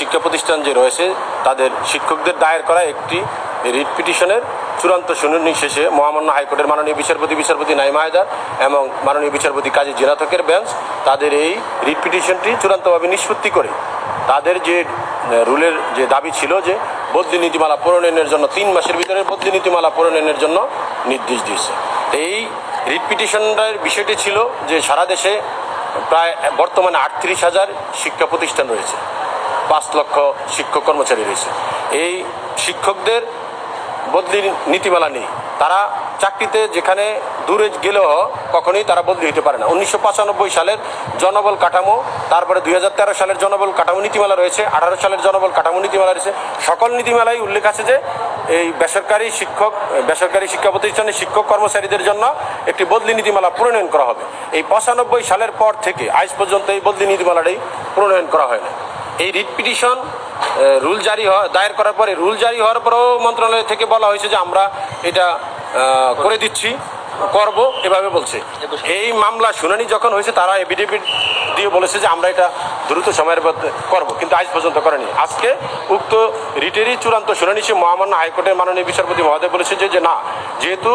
শিক্ষা প্রতিষ্ঠান যে রয়েছে, তাদের শিক্ষকদের দায়ের করা একটি রিট পিটিশনের চূড়ান্ত শুনানি শেষে মহামান্য হাইকোর্টের মাননীয় বিচারপতি বিচারপতি নাইমা হায়দার এবং মাননীয় বিচারপতি কাজী জিনাথকের বেঞ্চ তাদের এই রিট পিটিশনটি চূড়ান্তভাবে নিষ্পত্তি করে। তাদের যে রুলের যে দাবি ছিল যে বদলি নীতিমালা প্রণয়নের জন্য, তিন মাসের ভিতরে বদলি নীতিমালা প্রণয়নের জন্য নির্দেশ দিয়েছে। এই রিট পিটিশনের বিষয়টি ছিল যে সারা দেশে প্রায় বর্তমানে আটত্রিশ হাজার শিক্ষা প্রতিষ্ঠান রয়েছে। পাঁচ লক্ষ শিক্ষক কর্মচারী রয়েছে। এই শিক্ষকদের বদলির নীতিমালা নেই। তারা চাকরিতে যেখানে দূরে গেলেও কখনোই তারা বদলি হতে পারে না। উনিশশো পঁচানব্বই সালের জনবল কাঠামো, তারপরে দু হাজার তেরো সালের জনবল কাঠামো নীতিমালা রয়েছে, আঠারো সালের জনবল কাঠামো নীতিমালা রয়েছে। সকল নীতিমালাই উল্লেখ আছে যে, এই বেসরকারি শিক্ষক, বেসরকারি শিক্ষা প্রতিষ্ঠানের শিক্ষক কর্মচারীদের জন্য একটি বদলি নীতিমালা প্রণয়ন করা হবে। এই পঁচানব্বই সালের পর থেকে আজ পর্যন্ত এই বদলি নীতিমালাটাই প্রণয়ন করা হয় না এই রিট পিটিশন রুল জারি দায়ের করার পরে রুল জারি হওয়ার পরেও মন্ত্রণালয় থেকে বলা হয়েছে যে আমরা এটা করে দিচ্ছি, করব, এভাবে বলছে। এই মামলা শুনানি যখন হয়েছে, তারা এফিডেভিট দিয়ে বলেছে যে আমরা এটা দ্রুত সময়ের মধ্যে করব। কিন্তু আজ পর্যন্ত করেনি। আজকে উক্ত রিটেরই চূড়ান্ত শুনানি মহামান্য হাইকোর্টের মাননীয় বিচারপতি মহোদয় বলেছে যে না, যেহেতু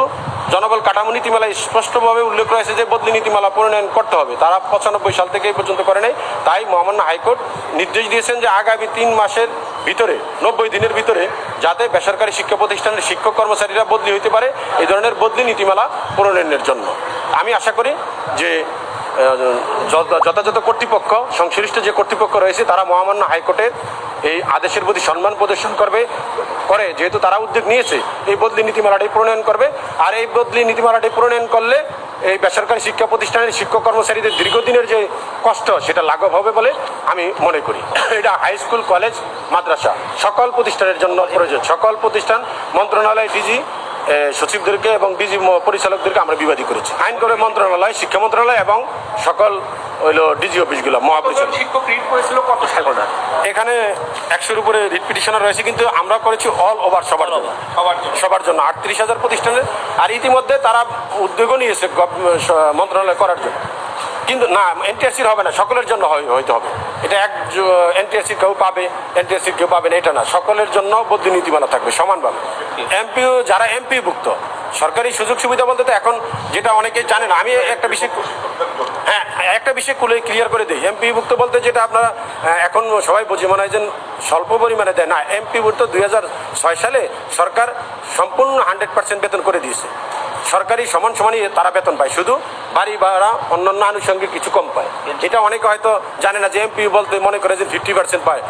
জনবল কাঠামো নীতিমালায় স্পষ্টভাবে উল্লেখ রয়েছে যে, বদলি নীতিমালা প্রণয়ন করতে হবে। তারা পঁচানব্বই সাল থেকে এই পর্যন্ত করে তাই মহামান্য হাইকোর্ট নির্দেশ দিয়েছেন যে, আগামী তিন মাসের ভিতরে, নব্বই দিনের ভিতরে, যাতে বেসরকারি শিক্ষা প্রতিষ্ঠানের শিক্ষক কর্মচারীরা বদলি হইতে পারে এই ধরনের বদলি নীতিমালা প্রণয়নের জন্য। আমি আশা করি যে যথাযথ কর্তৃপক্ষ, সংশ্লিষ্ট যে কর্তৃপক্ষ রয়েছে, তারা মহামান্য হাইকোর্টের এই আদেশের প্রতি সম্মান প্রদর্শন করবে, করে। যেহেতু তারা উদ্যোগ নিয়েছে, এই বদলি নীতিমালাটি প্রণয়ন করবে। আর এই বদলি নীতিমালাটি প্রণয়ন করলে এই বেসরকারি শিক্ষা প্রতিষ্ঠানের শিক্ষক কর্মচারীদের দীর্ঘদিনের যে কষ্ট, সেটা লাঘব হবে বলে আমি মনে করি। এটা হাই স্কুল, কলেজ, মাদ্রাসা, সকল প্রতিষ্ঠানের জন্য প্রয়োজন সকল প্রতিষ্ঠান, মন্ত্রণালয়, ডিজি সচিবদেরকে এবং বিজি পরিচালকদেরকে আমরা বিবাদী করেছি। আইন করে মন্ত্রণালয় শিক্ষা মন্ত্রণালয় এবং সকল হইল ডিজি অফিসগুলো মহাপরিচালক শিক্ষক রিট করেছিল কত সালে? এখানে একশোর উপরে রিট পিটিশনার রয়েছে কিন্তু আমরা করেছি অল ওভার সবার জন্য। সবার জন্য। আটত্রিশ হাজার প্রতিষ্ঠানের আর ইতিমধ্যে তারা উদ্যোগও নিয়েছে মন্ত্রণালয় করার জন্য। কিন্তু না এনটিআরসির হবে না সকলের জন্য হইতে হবে। এটা এক এনটিআরসি কেউ পাবে এনটিআরসি কেউ পাবে না, এটা না। সকলের জন্য বদলি নীতিমালা থাকবে, সমানভাবে। এমপিও যারা এমপি ভুক্ত সরকারি সুযোগ সুবিধা বলতে তো এখন যেটা অনেকে জানেন, আমি একটা বিষয় হ্যাঁ একটা বিষয় খুলে ক্লিয়ার করে দিই। এমপি ভুক্ত বলতে যেটা আপনারা এখন সবাই বুঝে মনে হয় স্বল্প পরিমাণে দেয়। না এমপি ভুক্ত দুই সালে সরকার সম্পূর্ণ হান্ড্রেড পার্সেন্ট বেতন করে দিয়েছে। সরকারি সমান সমানই তারা বেতন পায়। শুধু বাড়ি ভাড়া অন্যান্য আনুষঙ্গিক কিছু কম পায়। এটা অনেকে হয়তো জানে না যে এমপি বলতে মনে করে যে ফিফটি পার্সেন্ট পায়।